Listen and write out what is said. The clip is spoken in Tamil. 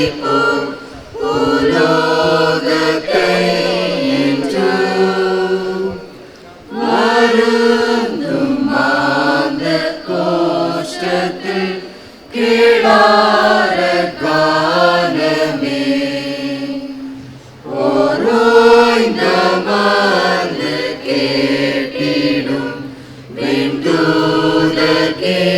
Thank you. che